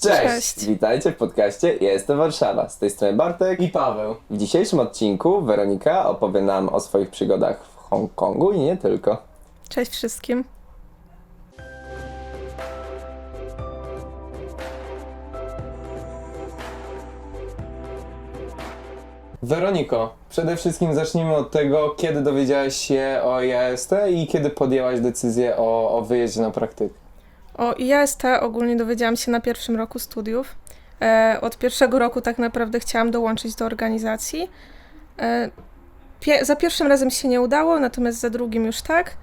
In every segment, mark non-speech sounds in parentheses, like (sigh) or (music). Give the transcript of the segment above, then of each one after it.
Cześć. Cześć. Witajcie w podcaście Jest to Warszawa. Z tej strony Bartek. I Paweł. W dzisiejszym odcinku Weronika opowie nam o swoich przygodach w Hongkongu i nie tylko. Cześć wszystkim. Weroniko, przede wszystkim zacznijmy od tego, kiedy dowiedziałaś się o IAST i kiedy podjęłaś decyzję o, o wyjeździe na praktykę. O IAST ogólnie dowiedziałam się na pierwszym roku studiów. E, od pierwszego roku tak naprawdę chciałam dołączyć do organizacji. E, pie- za pierwszym razem się nie udało, natomiast za drugim już tak.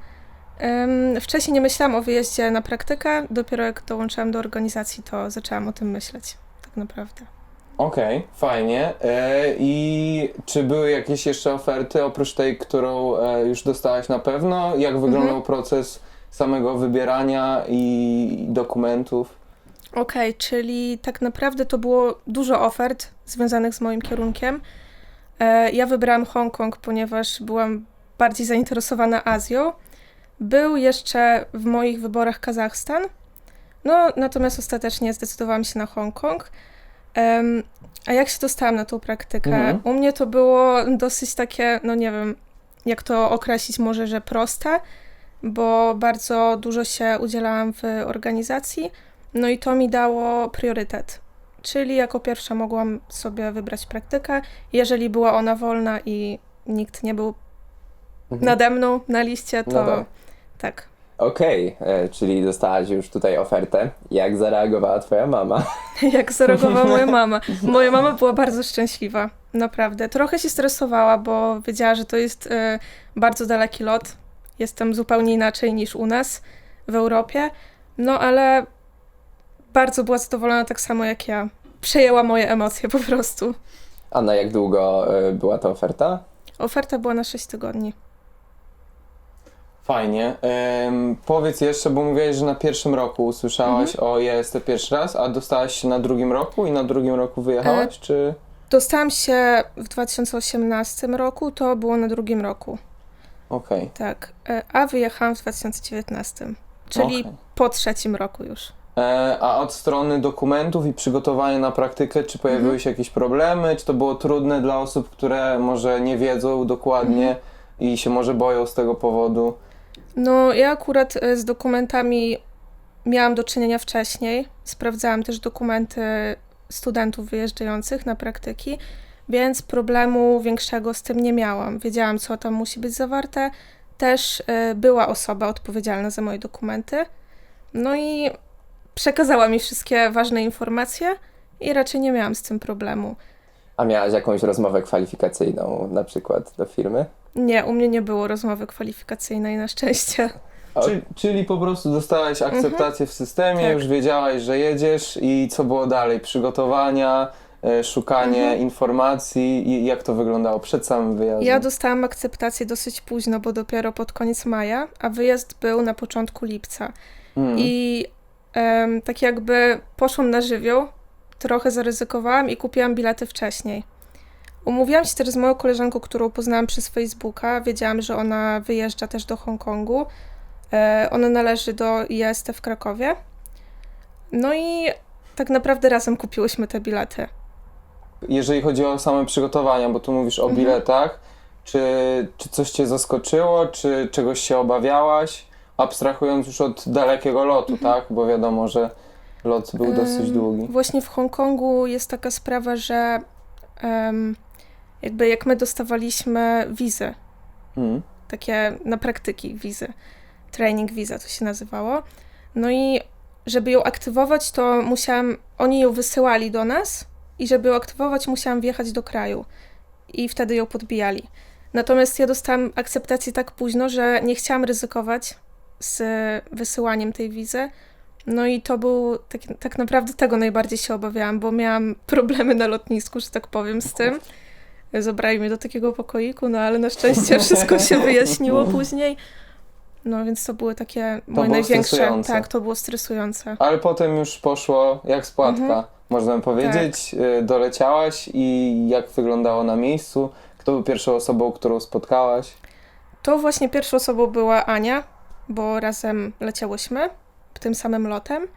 Wcześniej nie myślałam o wyjeździe na praktykę, dopiero jak dołączyłam do organizacji, to zaczęłam o tym myśleć, tak naprawdę. Okej, fajnie. E, I czy były jakieś jeszcze oferty oprócz tej, którą już dostałaś na pewno? Jak wyglądał proces samego wybierania i dokumentów? Okej, czyli tak naprawdę to było dużo ofert związanych z moim kierunkiem. E, ja wybrałam Hongkong, ponieważ byłam bardziej zainteresowana Azją. Był jeszcze w moich wyborach Kazachstan, no natomiast ostatecznie zdecydowałam się na Hongkong. Em, a jak się dostałam na tą praktykę? Mhm. U mnie to było dosyć takie, no nie wiem, jak to określić może, że proste, bo bardzo dużo się udzielałam w organizacji. No i to mi dało priorytet. Czyli jako pierwsza mogłam sobie wybrać praktykę, jeżeli była ona wolna i nikt nie był Mhm. nade mną na liście, to No tak. tak. Okej, e, czyli dostałaś już tutaj ofertę. Jak zareagowała twoja mama? (laughs) Jak zareagowała moja mama. Moja mama była bardzo szczęśliwa, naprawdę. Trochę się stresowała, bo wiedziała, że to jest e, bardzo daleki lot. Jestem zupełnie inaczej niż u nas w Europie. No ale bardzo była zadowolona tak samo jak ja. Przejęła moje emocje po prostu. A na jak długo e, była ta oferta? Oferta była na 6 tygodni. Fajnie. Powiedz jeszcze, bo mówiłeś, że na pierwszym roku usłyszałaś o IAST pierwszy raz, a dostałaś się na drugim roku i na drugim roku wyjechałaś, czy... Dostałam się w 2018 roku, to było na drugim roku, Okej. tak. E, A wyjechałam w 2019, czyli Okej. po trzecim roku już. E, A od strony dokumentów i przygotowania na praktykę, czy pojawiły Mhm. się jakieś problemy? Czy to było trudne dla osób, które może nie wiedzą dokładnie Mhm. i się może boją z tego powodu? No, ja akurat e, z dokumentami miałam do czynienia wcześniej. Sprawdzałam też dokumenty studentów wyjeżdżających na praktyki, więc problemu większego z tym nie miałam. Wiedziałam, co tam musi być zawarte. Też e, była osoba odpowiedzialna za moje dokumenty. No i przekazała mi wszystkie ważne informacje i raczej nie miałam z tym problemu. A miałaś jakąś rozmowę kwalifikacyjną na przykład do firmy? Nie, u mnie nie było rozmowy kwalifikacyjnej na szczęście. O- Czy, czyli po prostu dostałaś akceptację w systemie, Tak. już wiedziałaś, że jedziesz i co było dalej? Przygotowania, szukanie Mhm. informacji i jak to wyglądało przed samym wyjazdem? Ja dostałam akceptację dosyć późno, bo dopiero pod koniec maja, a wyjazd był na początku lipca. Mm. I em, tak jakby poszłam na żywioł, trochę zaryzykowałam i kupiłam bilety wcześniej. Umówiłam się też z moją koleżanką, którą poznałam przez Facebooka. Wiedziałam, że ona wyjeżdża też do Hongkongu. E, ona należy do IST w Krakowie. No i tak naprawdę razem kupiłyśmy te bilety. Jeżeli chodzi o same przygotowania, bo tu mówisz o Mhm. biletach, czy, czy coś cię zaskoczyło, czy czegoś się obawiałaś? Abstrahując już od dalekiego lotu, Mhm. tak? Bo wiadomo, że lot był dosyć długi. Właśnie w Hongkongu jest taka sprawa, że em, jakby jak my dostawaliśmy wizy, Mm. takie na praktyki wizy, training visa to się nazywało. No i żeby ją aktywować, to musiałam, oni ją wysyłali do nas i żeby ją aktywować, musiałam wjechać do kraju i wtedy ją podbijali. Natomiast ja dostałam akceptację tak późno, że nie chciałam ryzykować z wysyłaniem tej wizy. No i to był, tak, tak naprawdę tego najbardziej się obawiałam, bo miałam (laughs) problemy na lotnisku, że tak powiem, z tym. Zabrali mnie do takiego pokoiku, no ale na szczęście wszystko się wyjaśniło (laughs) później. No więc to były takie moje było największe. Tak, to było stresujące. Ale potem już poszło jak spłatka, Mhm. można powiedzieć. Y, Doleciałaś i jak wyglądało na miejscu? Kto był pierwszą osobą, którą spotkałaś? To właśnie pierwszą osobą była Ania, bo razem leciałyśmy tym samym lotem.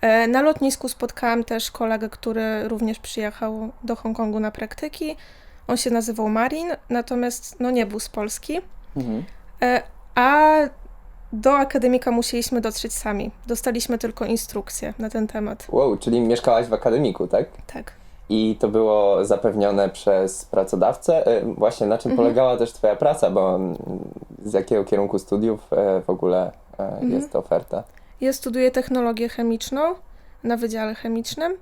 E, Na lotnisku spotkałam też kolegę, który również przyjechał do Hongkongu na praktyki. On się nazywał Marin, natomiast no nie był z Polski. Mhm. A do akademika musieliśmy dotrzeć sami. Dostaliśmy tylko instrukcje na ten temat. Wow, czyli mieszkałaś w akademiku, tak? Tak. I to było zapewnione przez pracodawcę. E, Właśnie na czym polegała też Twoja praca, bo mm, z jakiego kierunku studiów e, w ogóle e, jest oferta? Ja studiuję technologię chemiczną na Wydziale Chemicznym.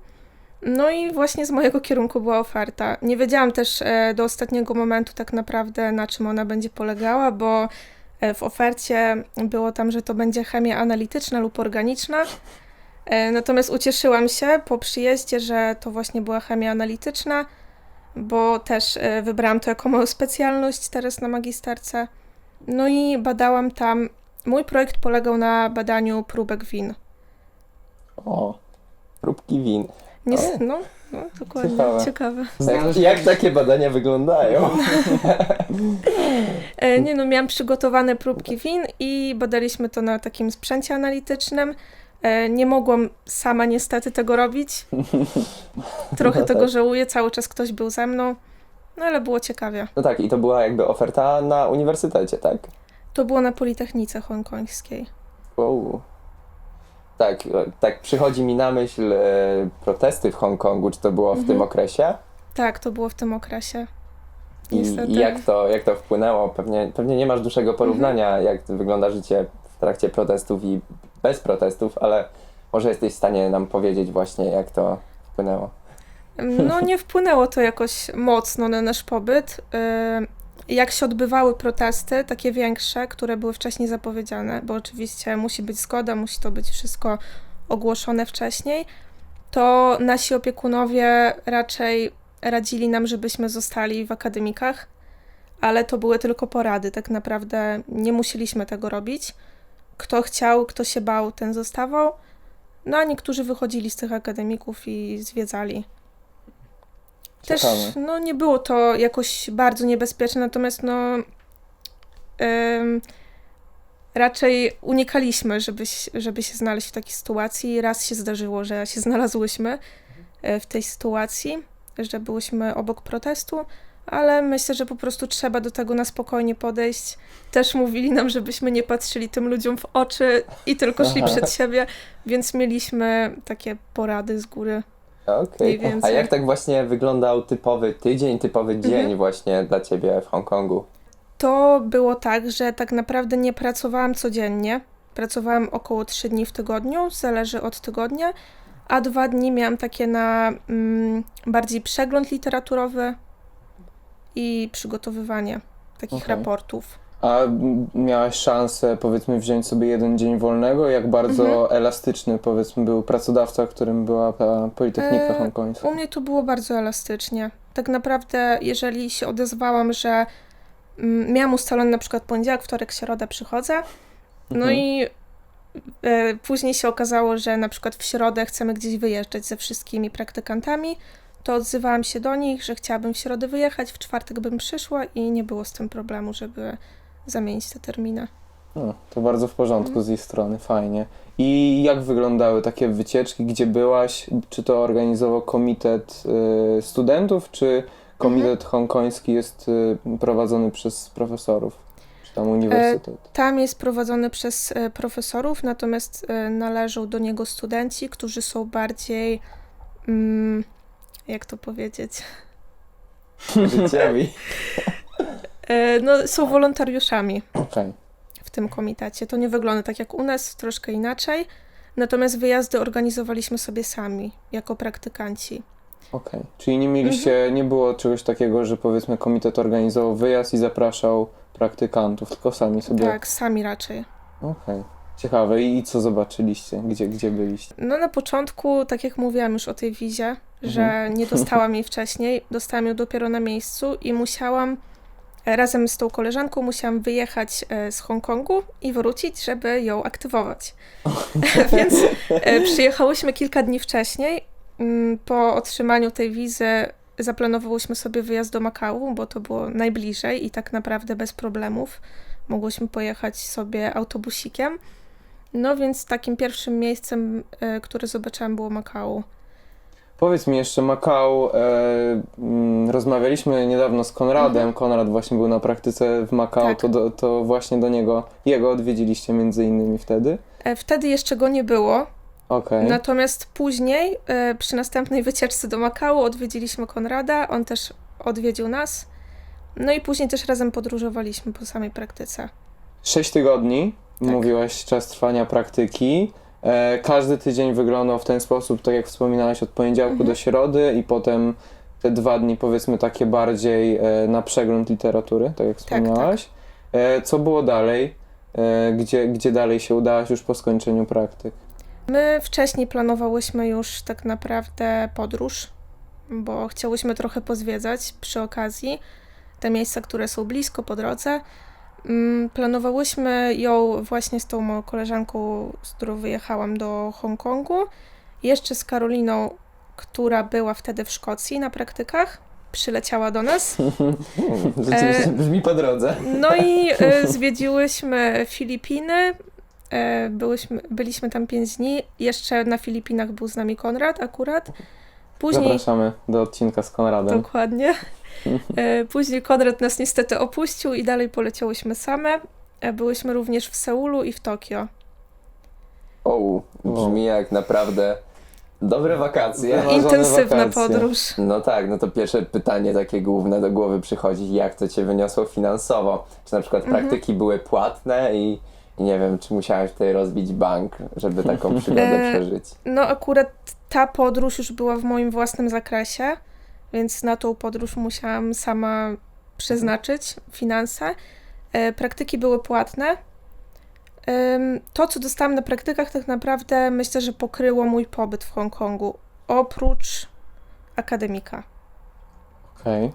No i właśnie z mojego kierunku była oferta. Nie wiedziałam też do ostatniego momentu tak naprawdę na czym ona będzie polegała, bo w ofercie było tam, że to będzie chemia analityczna lub organiczna. E, Natomiast ucieszyłam się po przyjeździe, że to właśnie była chemia analityczna, bo też e, wybrałam to jako moją specjalność teraz na magisterce. No i badałam tam. Mój projekt polegał na badaniu próbek win. O, próbki win. Nie, no, no, dokładnie. Ciekawe. Ciekawe. Jak, jak takie badania wyglądają? (laughs) E, nie no, miałam przygotowane próbki win i badaliśmy to na takim sprzęcie analitycznym. E, nie mogłam sama niestety tego robić. (laughs) Trochę No tego tak. żałuję, cały czas ktoś był ze mną. No ale było ciekawie. No tak, i to była jakby oferta na uniwersytecie, tak? To było na Politechnice Hongkońskiej. Wow. Tak, e, tak przychodzi mi na myśl e, protesty w Hongkongu, czy to było w tym okresie? Tak, to było w tym okresie. I. I jak to, jak to wpłynęło? Pewnie, pewnie nie masz dłuższego porównania, jak wygląda życie w trakcie protestów i bez protestów, ale może jesteś w stanie nam powiedzieć właśnie, jak to wpłynęło. No nie wpłynęło to jakoś mocno na nasz pobyt. Jak się odbywały protesty, takie większe, które były wcześniej zapowiedziane, bo oczywiście musi być zgoda, musi to być wszystko ogłoszone wcześniej, to nasi opiekunowie raczej radzili nam, żebyśmy zostali w akademikach, ale to były tylko porady, tak naprawdę nie musieliśmy tego robić. Kto chciał, kto się bał, ten zostawał. No a niektórzy wychodzili z tych akademików i zwiedzali. Też Ciekawe. no, nie było to jakoś bardzo niebezpieczne, natomiast no em, raczej unikaliśmy, żeby, się- żeby się znaleźć w takiej sytuacji. Raz się zdarzyło, że się (laughs) znalazłyśmy e, w tej sytuacji, że byłyśmy obok protestu, ale myślę, że po prostu trzeba do tego na spokojnie podejść. Też mówili nam, żebyśmy nie patrzyli tym ludziom w oczy i tylko szli przed siebie, więc mieliśmy takie porady z góry. Okej. Więcej. A jak tak właśnie wyglądał typowy tydzień, typowy dzień właśnie dla ciebie w Hongkongu? To było tak, że tak naprawdę nie pracowałam codziennie. Pracowałam około 3 dni w tygodniu, zależy od tygodnia, a dwa dni miałam takie na mm, bardziej przegląd literaturowy i przygotowywanie takich Okej. raportów. A miałaś szansę, powiedzmy, wziąć sobie jeden dzień wolnego? Jak bardzo Mhm. elastyczny, powiedzmy, był pracodawca, którym była ta Politechnika E, Hongkońska? U mnie to było bardzo elastycznie. Tak naprawdę, jeżeli się odezwałam, że mm, miałam ustalony na przykład poniedziałek, wtorek, środa przychodzę, no Mhm. i e, później się okazało, że na przykład w środę chcemy gdzieś wyjeżdżać ze wszystkimi praktykantami, to odzywałam się do nich, że chciałabym w środę wyjechać, w czwartek bym przyszła i nie było z tym problemu, żeby zamienić te terminy. No, to bardzo w porządku Mhm. z jej strony, fajnie. I jak wyglądały takie wycieczki, gdzie byłaś? Czy to organizował komitet y, studentów, czy komitet Mhm. hongkoński jest y, prowadzony przez profesorów? Czy tam uniwersytet? Tam jest prowadzony przez e, profesorów, natomiast e, należą do niego studenci, którzy są bardziej, mm, jak to powiedzieć, Życiowi. (laughs) e, no, są wolontariuszami Okej. w tym komitecie. To nie wygląda tak jak u nas, troszkę inaczej. Natomiast wyjazdy organizowaliśmy sobie sami, jako praktykanci. Okej. Czyli nie mieliście, Mhm. nie było czegoś takiego, że powiedzmy komitet organizował wyjazd i zapraszał praktykantów, tylko sami sobie. Tak, sami raczej. Okej. Ciekawe. I co zobaczyliście? Gdzie, gdzie byliście? No na początku, tak jak mówiłam już o tej wizie, że Mhm. nie dostałam (laughs) jej wcześniej, dostałam ją dopiero na miejscu i musiałam razem z tą koleżanką musiałam wyjechać e, z Hongkongu i wrócić, żeby ją aktywować. (laughs) Więc e, przyjechałyśmy kilka dni wcześniej. Mm, Po otrzymaniu tej wizy zaplanowałyśmy sobie wyjazd do Makału, bo to było najbliżej i tak naprawdę bez problemów mogłyśmy pojechać sobie autobusikiem. No więc takim pierwszym miejscem, e, które zobaczyłam było Makao. Powiedz mi jeszcze, Makao, e, mm, rozmawialiśmy niedawno z Konradem, Konrad właśnie był na praktyce w Makao, Mhm. Tak. to, do, to właśnie do niego, jego odwiedziliście między innymi wtedy? E, Wtedy jeszcze go nie było, Okej. natomiast później e, przy następnej wycieczce do Makao odwiedziliśmy Konrada, on też odwiedził nas. No i później też razem podróżowaliśmy po samej praktyce. Sześć tygodni, Tak. mówiłaś, czas trwania praktyki. E, każdy tydzień wyglądał w ten sposób, tak jak wspominałaś, od poniedziałku Mhm. do środy i potem te dwa dni, powiedzmy, takie bardziej e, na przegląd literatury, tak jak wspomniałaś. E, co było dalej? Gdzie, gdzie dalej się udałaś już po skończeniu praktyk? My wcześniej planowałyśmy już tak naprawdę podróż, bo chciałyśmy trochę pozwiedzać przy okazji te miejsca, które są blisko po drodze. Mm, Planowałyśmy ją właśnie z tą moją koleżanką, z którą wyjechałam do Hongkongu, jeszcze z Karoliną, która była wtedy w Szkocji na praktykach. Przyleciała do nas. (laughs) Rzeczywiście E, brzmi po drodze. No i (laughs) e, zwiedziłyśmy Filipiny. E, byłyśmy, byliśmy tam pięć dni. Jeszcze na Filipinach był z nami Konrad akurat. Później, Zapraszamy do odcinka z Konradem. dokładnie. E, później Konrad nas niestety opuścił i dalej poleciałyśmy same. E, byłyśmy również w Seulu i w Tokio. O, brzmi jak naprawdę dobre wakacje. Intensywna wakacje. podróż. No tak, no to pierwsze pytanie takie główne do głowy przychodzi, jak to cię wyniosło finansowo? Czy na przykład Mhm. praktyki były płatne i, i nie wiem, czy musiałeś tutaj rozbić bank, żeby taką przygodę (laughs) E, przeżyć? No akurat ta podróż już była w moim własnym zakresie, więc na tą podróż musiałam sama przeznaczyć finanse. E, Praktyki były płatne. To, co dostałam na praktykach, tak naprawdę myślę, że pokryło mój pobyt w Hongkongu, oprócz akademika. Okej.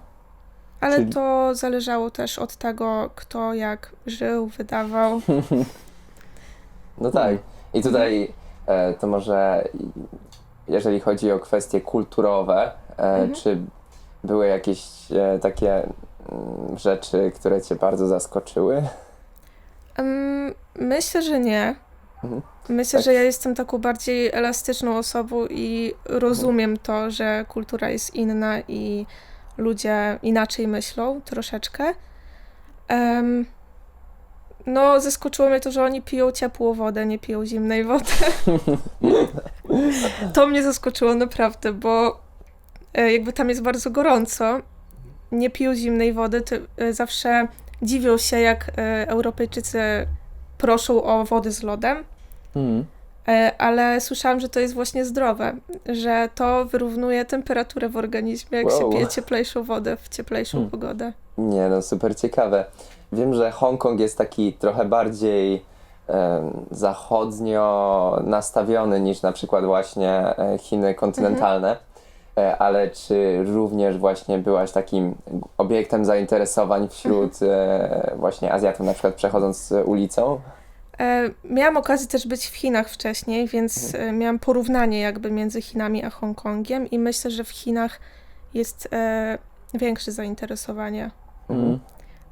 Ale Czyli- to zależało też od tego, kto jak żył, wydawał. (laughs) No tak. I tutaj e, to może, jeżeli chodzi o kwestie kulturowe, Mhm. czy były jakieś e, takie mm, rzeczy, które cię bardzo zaskoczyły? Myślę, że nie. Mhm. Myślę, Tak. że ja jestem taką bardziej elastyczną osobą i rozumiem to, że kultura jest inna i ludzie inaczej myślą troszeczkę. Em, no, zaskoczyło mnie to, że oni piją ciepłą wodę, nie piją zimnej wody. (laughs) to mnie zaskoczyło naprawdę, bo e, jakby tam jest bardzo gorąco, nie piją zimnej wody, to e, zawsze dziwią się, jak e, Europejczycy proszą o wodę z lodem. Mhm. E, ale słyszałam, że to jest właśnie zdrowe, że to wyrównuje temperaturę w organizmie, jak Wow. się pije cieplejszą wodę w cieplejszą Hmm. pogodę. Nie no, super ciekawe. Wiem, że Hongkong jest taki trochę bardziej zachodnio nastawiony niż na przykład właśnie e, Chiny kontynentalne. E, ale czy również właśnie byłaś takim obiektem zainteresowań wśród e, właśnie Azjatów, na przykład przechodząc e, ulicą? E, miałam okazję też być w Chinach wcześniej, więc e, miałam porównanie jakby między Chinami a Hongkongiem i myślę, że w Chinach jest e, większe zainteresowanie. Mhm.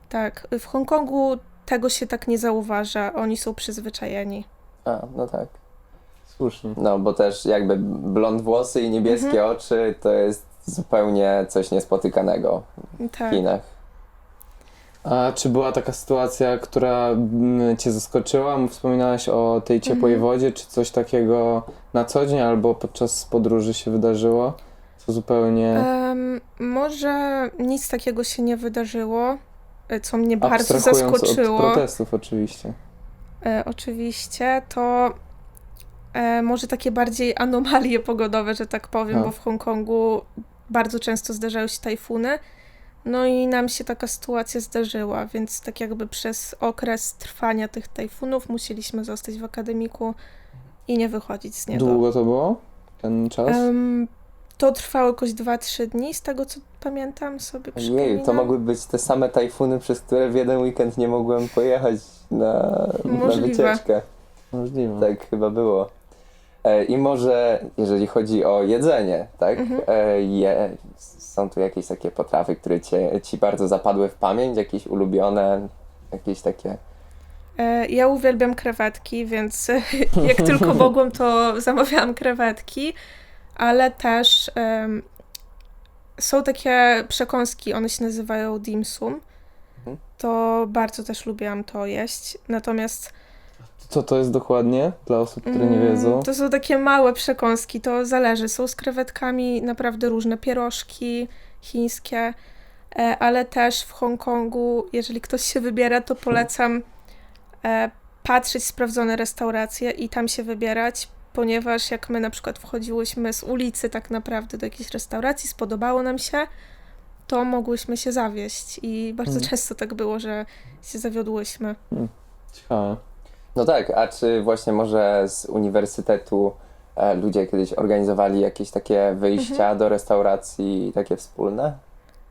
Tak, w Hongkongu tego się tak nie zauważa, oni są przyzwyczajeni. A, no tak. Słusznie. No, bo też jakby blond włosy i niebieskie oczy to jest zupełnie coś niespotykanego w Tak. Chinach. A czy była taka sytuacja, która mm, cię zaskoczyła? Wspominałaś o tej ciepłej Mhm. wodzie, czy coś takiego na co dzień albo podczas podróży się wydarzyło? Co zupełnie Em, może nic takiego się nie wydarzyło, e, co mnie bardzo abstrahując od zaskoczyło. protestów oczywiście. E, oczywiście, to e, może takie bardziej anomalie pogodowe, że tak powiem, No. bo w Hongkongu bardzo często zdarzają się tajfuny. No i nam się taka sytuacja zdarzyła, więc tak jakby przez okres trwania tych tajfunów musieliśmy zostać w akademiku i nie wychodzić z niego. Długo to było? Ten czas? Em, to trwało jakoś 2-3 dni, z tego co pamiętam sobie Jej, to mogły być te same tajfuny, przez które w jeden weekend nie mogłem pojechać na, na Możliwe. wycieczkę. Możliwe. Tak chyba było. E, I może jeżeli chodzi o jedzenie, tak? Mhm. E, je, są tu jakieś takie potrawy, które cię, ci bardzo zapadły w pamięć, jakieś ulubione, jakieś takie. E, Ja uwielbiam krewetki, więc (laughs) jak tylko mogłam, to zamawiałam krewetki, ale też em, są takie przekąski, one się nazywają dim sum. Mhm. To bardzo też lubiłam to jeść. Natomiast Co to jest dokładnie dla osób, które nie mm, wiedzą? to są takie małe przekąski, to zależy. Są z krewetkami naprawdę różne pierożki chińskie, e, ale też w Hongkongu, jeżeli ktoś się wybiera, to polecam e, patrzeć sprawdzone restauracje i tam się wybierać, ponieważ jak my na przykład wchodziłyśmy z ulicy tak naprawdę do jakiejś restauracji, spodobało nam się, to mogłyśmy się zawieść i bardzo Mm. często tak było, że się zawiodłyśmy. Ciekawe. No tak, a czy właśnie może z uniwersytetu e, ludzie kiedyś organizowali jakieś takie wyjścia Mhm. do restauracji, takie wspólne?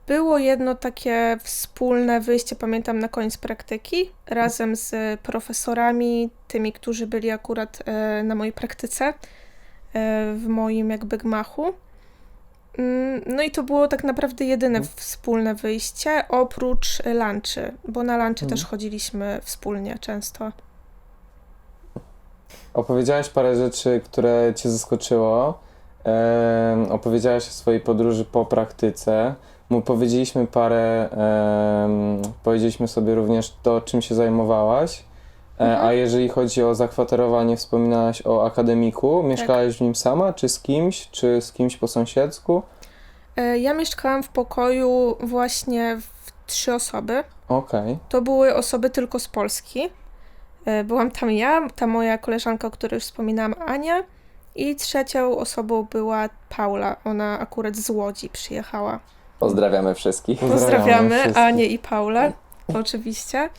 Było jedno takie wspólne wyjście, pamiętam, na koniec praktyki, razem z profesorami, tymi, którzy byli akurat e, na mojej praktyce, e, w moim jakby gmachu. Mm, No i to było tak naprawdę jedyne Mhm. wspólne wyjście, oprócz e, lunchy, bo na lunchy Mhm. też chodziliśmy wspólnie często. Opowiedziałaś parę rzeczy, które cię zaskoczyło. Em, opowiedziałaś o swojej podróży po praktyce. Mu powiedzieliśmy parę, em, powiedzieliśmy sobie również to, czym się zajmowałaś. E, Mhm. A jeżeli chodzi o zakwaterowanie, wspominałaś o akademiku. Mieszkałaś w nim sama, czy z kimś, czy z kimś po sąsiedzku? E, Ja mieszkałam w pokoju właśnie w trzy osoby. Okej. To były osoby tylko z Polski. E, Byłam tam ja, ta moja koleżanka, o której już wspominałam, Ania. I trzecią osobą była Paula. Ona akurat z Łodzi przyjechała. Pozdrawiamy wszystkich. Pozdrawiamy Pozdrawiamy. Anię i Paulę, oczywiście.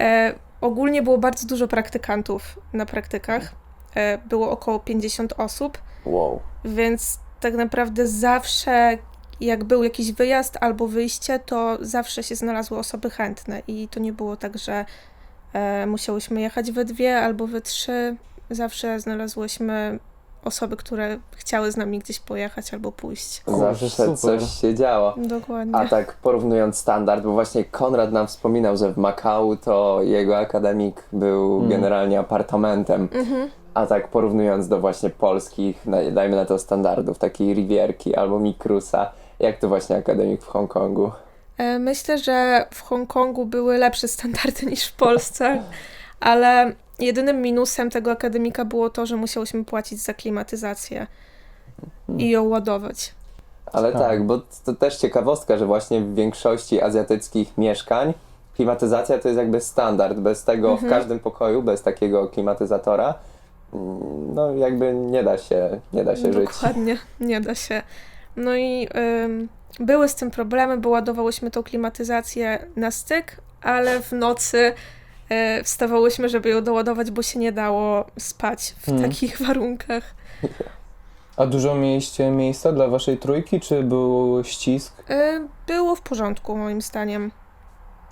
E, ogólnie było bardzo dużo praktykantów na praktykach. E, było około 50 osób, Wow. więc tak naprawdę zawsze, jak był jakiś wyjazd albo wyjście, to zawsze się znalazły osoby chętne. I to nie było tak, że musiałyśmy jechać we dwie albo we trzy. Zawsze znalazłyśmy osoby, które chciały z nami gdzieś pojechać albo pójść. Zawsze super. coś się działo. Dokładnie. A tak porównując standard, bo właśnie Konrad nam wspominał, że w Makau to jego akademik był Mm. generalnie apartamentem. Mhm. A tak porównując do właśnie polskich, dajmy na to standardów, takiej Rivierki albo Mikrusa, jak to właśnie akademik w Hongkongu? E, Myślę, że w Hongkongu były lepsze standardy (laughs) niż w Polsce, ale jedynym minusem tego akademika było to, że musiałyśmy płacić za klimatyzację i ją ładować. Ale Ciekawe. tak, bo to też ciekawostka, że właśnie w większości azjatyckich mieszkań klimatyzacja to jest jakby standard. Bez tego Mhm. w każdym pokoju, bez takiego klimatyzatora, mm, no jakby nie da się, nie da się żyć. Dokładnie, nie da się. No i ym, były z tym problemy, bo ładowałyśmy tą klimatyzację na styk, ale w nocy y, wstawałyśmy, żeby ją doładować, bo się nie dało spać w Mhm. takich (laughs) warunkach. A dużo mieliście miejsca dla waszej trójki, czy był ścisk? Y, było w porządku, moim zdaniem.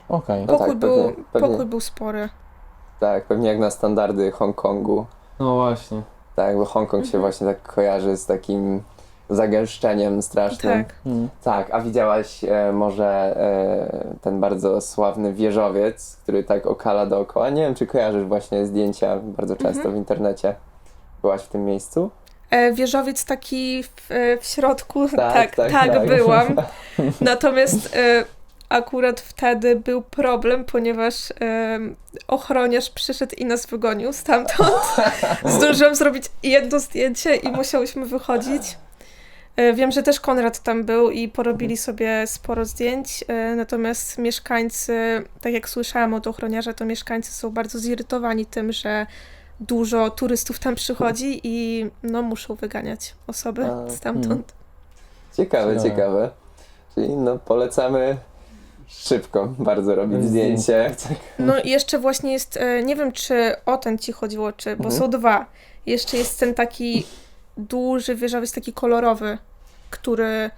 Okej. No Pokój, tak, był, pewnie- pewnie. pokój był spory. Tak, pewnie jak na standardy Hongkongu. No właśnie. Tak, bo Hongkong się Mhm. właśnie tak kojarzy z takim zagęszczeniem strasznym. Tak. Mm. Tak, a widziałaś e, może e, ten bardzo sławny wieżowiec, który tak okala dookoła? Nie wiem, czy kojarzysz właśnie zdjęcia bardzo często Mhm. w internecie. Byłaś w tym miejscu? E, wieżowiec taki w, e, w środku, (laughs) Tak, tak, tak, tak, tak. byłam. (laughs) Natomiast e, akurat wtedy był problem, ponieważ e, ochroniarz przyszedł i nas wygonił stamtąd. (laughs) Zdążyłam zrobić jedno zdjęcie i musiałyśmy wychodzić. E, Wiem, że też Konrad tam był i porobili sobie sporo zdjęć, e, natomiast mieszkańcy, tak jak słyszałam od ochroniarza, to mieszkańcy są bardzo zirytowani tym, że dużo turystów tam przychodzi i no muszą wyganiać osoby A, stamtąd. Ciekawe, Ciekawe. ciekawe. Czyli no polecamy szybko bardzo robić Zdjęcie. zdjęcie. No i jeszcze właśnie jest, e, nie wiem czy o ten ci chodziło, czy, bo Mhm. są dwa. Jeszcze jest ten taki duży wieżowiec, taki kolorowy, który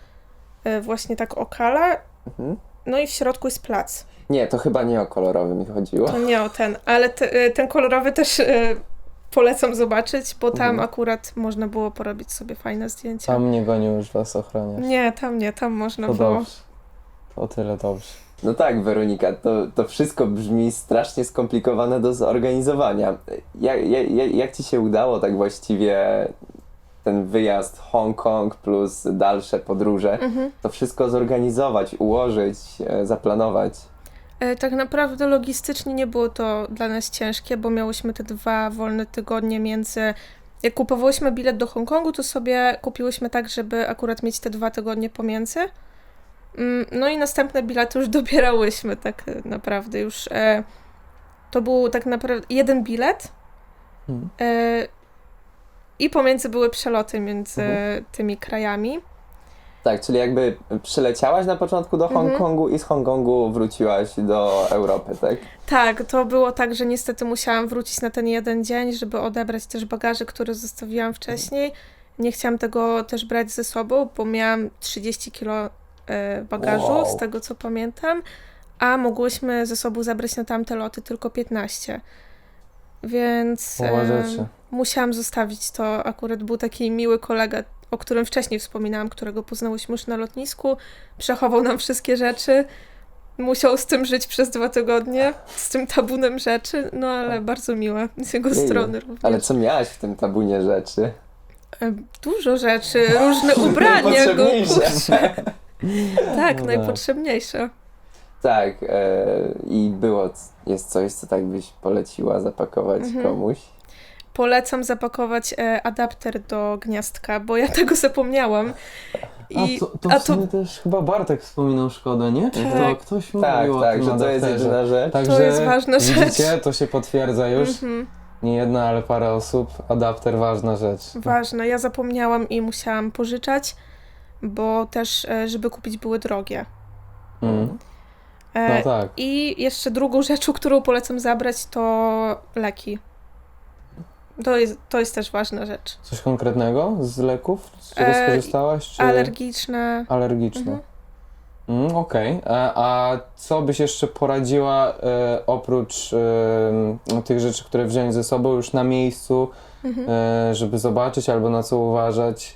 e, właśnie tak okala. Mhm. No i w środku jest plac. Nie, to chyba nie o kolorowy mi chodziło. To nie o ten, ale te, e, ten kolorowy też e, polecam zobaczyć, bo tam Mhm. akurat można było porobić sobie fajne zdjęcia. Tam nie gonił już was ochroniarz. Nie, tam nie, tam można To było. dobrze. O tyle dobrze. No tak, Weronika, to, to wszystko brzmi strasznie skomplikowane do zorganizowania. Jak, jak, jak ci się udało tak właściwie ten wyjazd Hongkong plus dalsze podróże, to wszystko zorganizować, ułożyć, e, zaplanować? E, Tak naprawdę logistycznie nie było to dla nas ciężkie, bo miałyśmy te dwa wolne tygodnie między. Jak kupowałyśmy bilet do Hongkongu, to sobie kupiłyśmy tak, żeby akurat mieć te dwa tygodnie pomiędzy. Mm, No i następne bilety już (laughs) dobierałyśmy, tak naprawdę już. E, to był tak naprawdę jeden bilet. Mhm. I pomiędzy były przeloty między Mhm. tymi krajami. Tak, czyli jakby przyleciałaś na początku do Mhm. Hongkongu i z Hongkongu wróciłaś do Europy, tak? Tak, to było tak, że niestety musiałam wrócić na ten jeden dzień, żeby odebrać też bagaże, które zostawiłam wcześniej. Nie chciałam tego też brać ze sobą, bo miałam 30 kilo e, bagażu, Wow. z tego co pamiętam, a mogłyśmy ze sobą zabrać na tamte loty tylko 15. Więc e, musiałam zostawić to. Akurat był taki miły kolega, o którym wcześniej wspominałam, którego poznałyśmy już na lotnisku. Przechował nam wszystkie rzeczy. Musiał z tym żyć przez dwa tygodnie, z tym tabunem rzeczy, no ale bardzo miłe z jego strony również. Ale co miałaś w tym tabunie rzeczy? Dużo rzeczy, różne (laughs) ubrania go. (laughs) Tak, No tak. najpotrzebniejsze. Tak, e, i było, jest coś, co tak byś poleciła zapakować Mhm. komuś. Polecam zapakować e, adapter do gniazdka, bo ja tego zapomniałam. I, a to, to a w sumie też chyba Bartek wspominał szkodę, nie? Tak. to ktoś mówił Tak, o tak, tym że to jest jedyna rzecz. Także jest ważna rzecz. widzicie, to się potwierdza już. Mhm. Nie jedna, ale parę osób. Adapter ważna rzecz. Ważne. Ja zapomniałam i musiałam pożyczać, bo też, e, żeby kupić, były drogie. Mm. E, No tak. I jeszcze drugą rzeczą, (laughs) którą polecam zabrać, to leki. To jest, to jest też ważna rzecz. Coś konkretnego z leków? Z czego E, skorzystałaś? Czy Alergiczne. alergiczne? Mhm. Mm, Okej. E, A co byś jeszcze poradziła e, oprócz e, tych rzeczy, które wziąć ze sobą już na miejscu, Mhm. e, żeby zobaczyć albo na co uważać?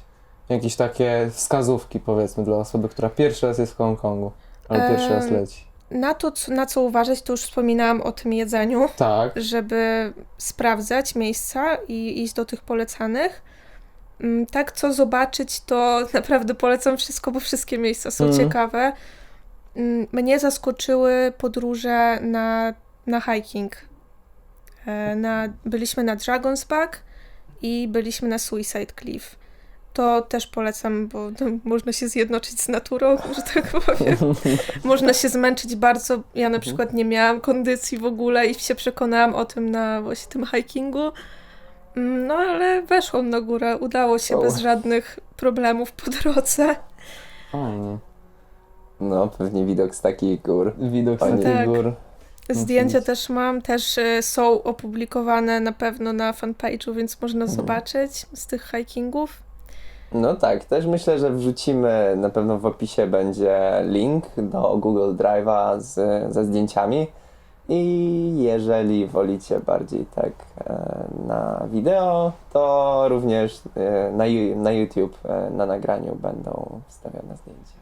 Jakieś takie wskazówki powiedzmy dla osoby, która pierwszy raz jest w Hongkongu albo pierwszy raz leci. Na to, na co uważać, to już wspominałam o tym jedzeniu, Tak. żeby sprawdzać miejsca i iść do tych polecanych. Mm, Tak, co zobaczyć, to (laughs) naprawdę polecam wszystko, bo wszystkie miejsca są Mhm. ciekawe. Mm, Mnie zaskoczyły podróże na, na hiking. E, Na, byliśmy na Dragon's Back i byliśmy na Suicide Cliff. To też polecam, bo to można się zjednoczyć z naturą, (laughs) że tak powiem. Można się zmęczyć bardzo. Ja na przykład nie miałam kondycji w ogóle i się przekonałam o tym na właśnie tym hikingu. Mm, No ale weszłam na górę, udało się O. bez żadnych problemów po drodze. Fajnie. No, pewnie widok z takich gór. Widok z tych Tak. gór. Zdjęcia też mam, też y, są opublikowane na pewno na fanpage'u, więc można zobaczyć z tych hikingów. No tak, też myślę, że wrzucimy, na pewno w opisie będzie link do Google Drive'a z, ze zdjęciami. I jeżeli wolicie bardziej tak e, na wideo, to również e, na, na YouTube e, na nagraniu będą wstawione zdjęcia.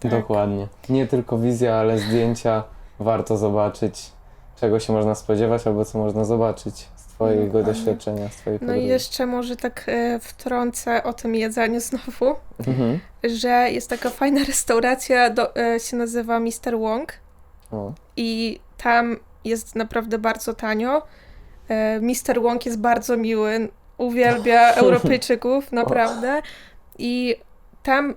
Tak. Dokładnie. Nie tylko wizja, ale zdjęcia. Warto zobaczyć, czego się można spodziewać, albo co można zobaczyć Twojego Dokładnie. doświadczenia, z Twojej No podróży. i jeszcze może tak e, wtrącę o tym jedzeniu znowu, Mhm. że jest taka fajna (laughs) restauracja, do, e, się nazywa Mr. Wong. O. i tam jest naprawdę bardzo tanio. E, Mr. Wong jest bardzo miły, uwielbia (laughs) Europejczyków, naprawdę. I tam,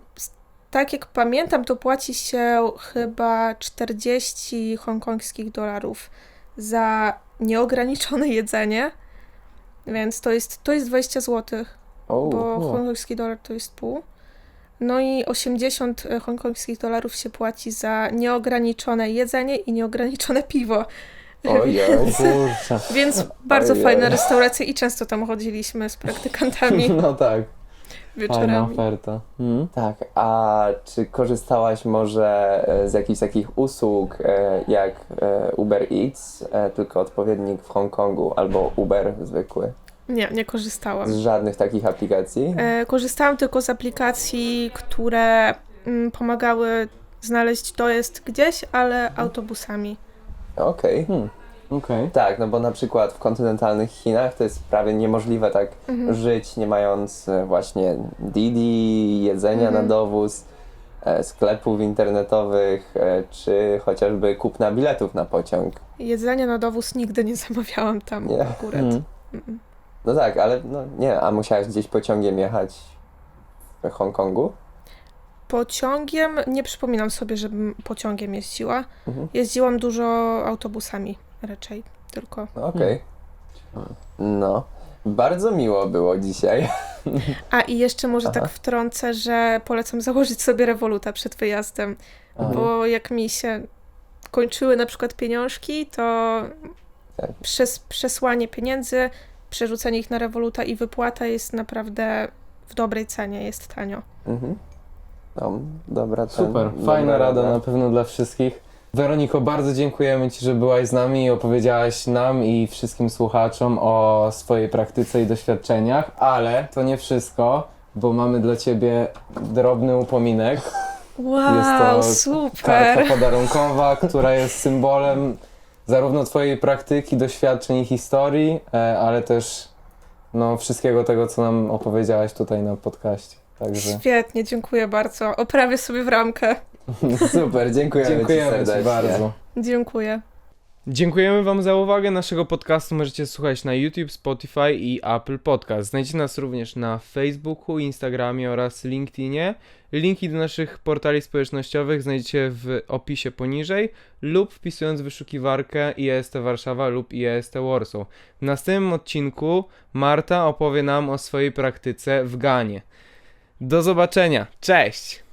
tak jak pamiętam, to płaci się chyba 40 hongkongskich dolarów za nieograniczone jedzenie. Więc to jest, to jest 20 złotych O, bo wow. hongkongski dolar to jest pół. No i 80 hongkongskich dolarów się płaci za nieograniczone jedzenie i nieograniczone piwo. Kurczę. (laughs) Więc bardzo Ojej. fajna restauracja i często tam chodziliśmy z praktykantami (laughs) No tak, fajna wieczorami. oferta. Mhm. Tak, a czy korzystałaś może e, z jakichś takich usług e, jak e, Uber Eats, tylko odpowiednik w Hongkongu, albo Uber zwykły? Nie, nie korzystałam. Z żadnych takich aplikacji? E, korzystałam tylko z aplikacji, które mm, pomagały znaleźć dojazd gdzieś, ale autobusami. Okej. Hmm. Okej. Tak, no bo na przykład w kontynentalnych Chinach to jest prawie niemożliwe tak Mhm. żyć, nie mając e, właśnie Didi, jedzenia Mhm. na dowóz, e, sklepów internetowych, e, czy chociażby kupna biletów na pociąg. Jedzenia na dowóz nigdy nie zamawiałam tam Nie. akurat. Mm. No tak, ale no nie, a musiałeś gdzieś pociągiem jechać w Hongkongu? Pociągiem, nie przypominam sobie, żebym pociągiem jeździła. Mhm. Jeździłam dużo autobusami raczej tylko. No, Okej. No, bardzo miło było dzisiaj. (laughs) A i jeszcze może Aha. tak wtrącę, że polecam założyć sobie rewoluta przed wyjazdem, Aha. bo jak mi się kończyły na przykład pieniążki, to Tak. przez przesłanie pieniędzy, przerzucenie ich na rewoluta i wypłata jest naprawdę w dobrej cenie, jest tanio. Mhm. No, dobra, ten, Super, dobra fajna rada na pewno dla wszystkich. Weroniko, bardzo dziękujemy Ci, że byłaś z nami i opowiedziałaś nam i wszystkim słuchaczom o swojej praktyce i doświadczeniach, ale to nie wszystko, bo mamy dla Ciebie drobny upominek. Wow, Jest to super! Karta podarunkowa, która jest symbolem zarówno Twojej praktyki, doświadczeń i historii, e, ale też no, wszystkiego tego, co nam opowiedziałaś tutaj na podcaście. Także Świetnie, dziękuję bardzo. Oprawię sobie w ramkę. (laughs) Super, dziękujemy, Ci dziękujemy serdecznie. Ci bardzo. Dziękuję. Dziękujemy Wam za uwagę. Naszego podcastu możecie słuchać na YouTube, Spotify i Apple Podcast. Znajdziecie nas również na Facebooku, Instagramie oraz LinkedInie. Linki do naszych portali społecznościowych znajdziecie w opisie poniżej lub wpisując w wyszukiwarkę IEST Warszawa lub IEST Warsaw. W następnym odcinku Marta opowie nam o swojej praktyce w Ganie. Do zobaczenia. Cześć!